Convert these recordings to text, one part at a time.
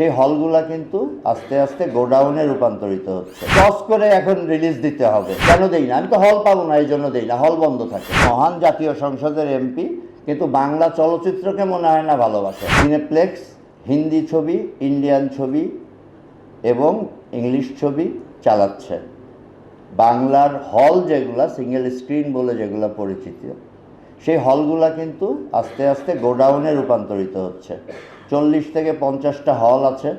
সেই হলগুলা কিন্তু আস্তে আস্তে গোডাউনে রূপান্তরিত হচ্ছে। টস করে এখন রিলিজ দিতে হবে। কেন দেই না? আমি তো হল পাবো না এই জন্য দেই না। হল বন্ধ থাকে। মহান জাতীয় সংসদের এমপি কিন্তু বাংলা চলচ্চিত্রকে মনে হয় না ভালোবাসে। সিনেপ্লেক্স হিন্দি ছবি ইন্ডিয়ান ছবি এবং ইংলিশ ছবি চালাচ্ছে বাংলার হল যেগুলা সিঙ্গেল স্ক্রিন বলে যেগুলো পরিচিত। সেই হলগুলা কিন্তু আস্তে আস্তে গোডাউনে রূপান্তরিত হচ্ছে। চল্লিশ থেকে পঞ্চাশটা হল আছে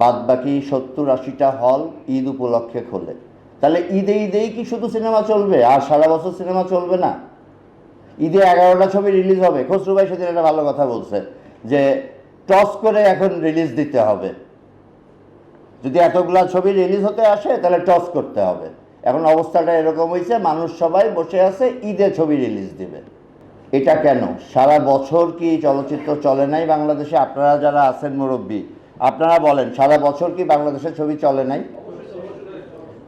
বাদ বাকি সত্তর আশিটা হল ঈদ উপলক্ষে খোলে। তাহলে ঈদে ঈদেই কি শুধু সিনেমা চলবে? আর সারা বছর সিনেমা চলবে না। ঈদে এগারোটা ছবি রিলিজ হবে। খসরু ভাই সেদিন একটা ভালো কথা বলছে, যে টস করে এখন রিলিজ দিতে হবে। যদি এতগুলা ছবি রিলিজ হতে আসে, তাহলে টস করতে হবে। এখন অবস্থাটা এরকম হয়েছে, মানুষ সবাই বসে আছে, ঈদে ছবি রিলিজ দিবে। এটা কেন? সারা বছর কি চলচ্চিত্র চলে নাই বাংলাদেশে? আপনারা যারা আছেন মুরব্বী, আপনারা বলেন, সারা বছর কি বাংলাদেশে ছবি চলে নাই?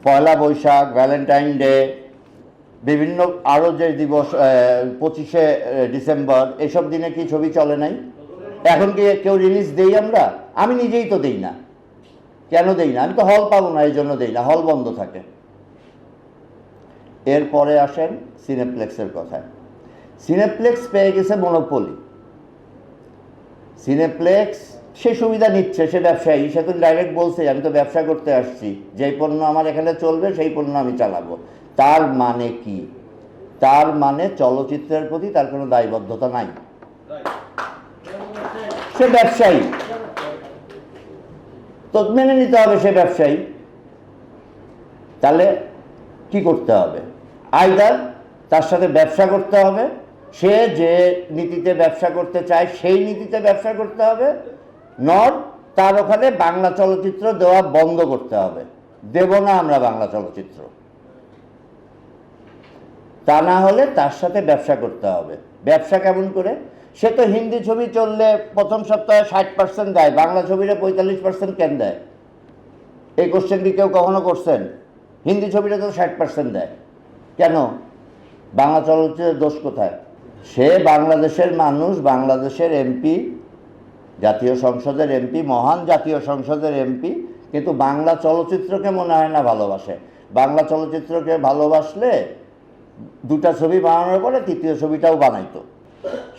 পয়লা বৈশাখ ভ্যালেন্টাইন ডে বিভিন্ন আরও যে দিবস পঁচিশে ডিসেম্বর, এসব দিনে কি ছবি চলে নাই? এখন কি কেউ রিলিজ দেই আমরা? আমি নিজেই তো দেই না। কেন দেই না? আমি তো হল পাবো না এই জন্য দেই না। হল বন্ধ থাকে। এরপরে আসেন সিনেপ্লেক্সের কথায়। সিনেপ্লেক্স পেয়ে গেছে মনোপলি। সিনেপ্লেক্স সে সুবিধা নিচ্ছে, সে ব্যবসায়ী, সে তো ডাইরেক্ট বলছে, আমি তো ব্যবসা করতে আসছি। যেই পণ্য আমার এখানে চলবে, সেই পণ্য আমি চালাবো। তার মানে কি? তার মানে চলচ্চিত্রের প্রতি তার কোনো দায়বদ্ধতা নাই। সে ব্যবসায়ী। তো মেনে নিতে হবে সে ব্যবসায়ী। তাহলে কি করতে হবে? আইদার তার সাথে ব্যবসা করতে হবে। সে যে নীতিতে ব্যবসা করতে চায়, সেই নীতিতে ব্যবসা করতে হবে। নর তার ওখানে বাংলা চলচ্চিত্র দেওয়া বন্ধ করতে হবে। দেব না আমরা বাংলা চলচ্চিত্র। তা না হলে তার সাথে ব্যবসা করতে হবে। ব্যবসা কেমন করে? সে তো হিন্দি ছবি চললে প্রথম সপ্তাহে ষাট পার্সেন্ট দেয়, বাংলা ছবিটা পঁয়তাল্লিশ পার্সেন্ট কেন দেয়? এই কোশ্চেন কি কেউ কখনো করছেন? হিন্দি ছবিটা তো ষাট পার্সেন্ট দেয়। কেন? বাংলা চলচ্চিত্রের দোষ কোথায়? সে বাংলাদেশের মানুষ, বাংলাদেশের এমপি, জাতীয় সংসদের এমপি, মহান জাতীয় সংসদের এমপি, কিন্তু বাংলা চলচ্চিত্রকে মনে হয় না ভালোবাসে। বাংলা চলচ্চিত্রকে ভালোবাসলে দুটা ছবি বানানোর পরে তৃতীয় ছবিটাও বানাইতো।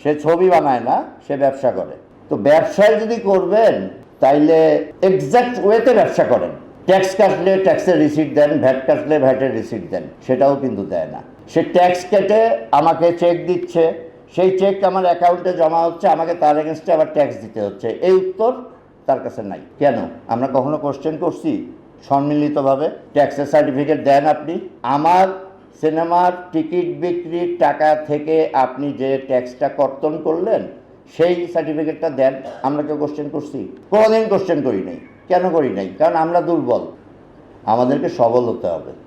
সে ছবি বানায় না, সে ব্যবসা করে। তো ব্যবসায় যদি করবেন, তাইলে এক্সাক্ট ওয়েতে ব্যবসা করেন। ট্যাক্স কাটলে ট্যাক্সের রিসিট দেন, ভ্যাট কাটলে ভ্যাটের রিসিট দেন, সেটাও কিন্তু দেয় না। সে ট্যাক্স কেটে আমাকে চেক দিচ্ছে, সেই চেক আমার অ্যাকাউন্টে জমা হচ্ছে, আমাকে তার এগেনস্টে আবার ট্যাক্স দিতে হচ্ছে। এই উত্তর তার কাছে নাই। কেন? আমরা কখনো কোশ্চেন করছি? সম্মিলিতভাবে। ট্যাক্সের সার্টিফিকেট দেন আপনি। আমার সিনেমার টিকিট বিক্রির টাকা থেকে আপনি যে ট্যাক্সটা কর্তন করলেন, সেই সার্টিফিকেটটা দেন। আমরা কেউ কোশ্চেন করছি? কোনোদিন কোশ্চেন করি নাই। কেন করি নাই? কারণ আমরা দুর্বল। আমাদেরকে সবল হতে হবে।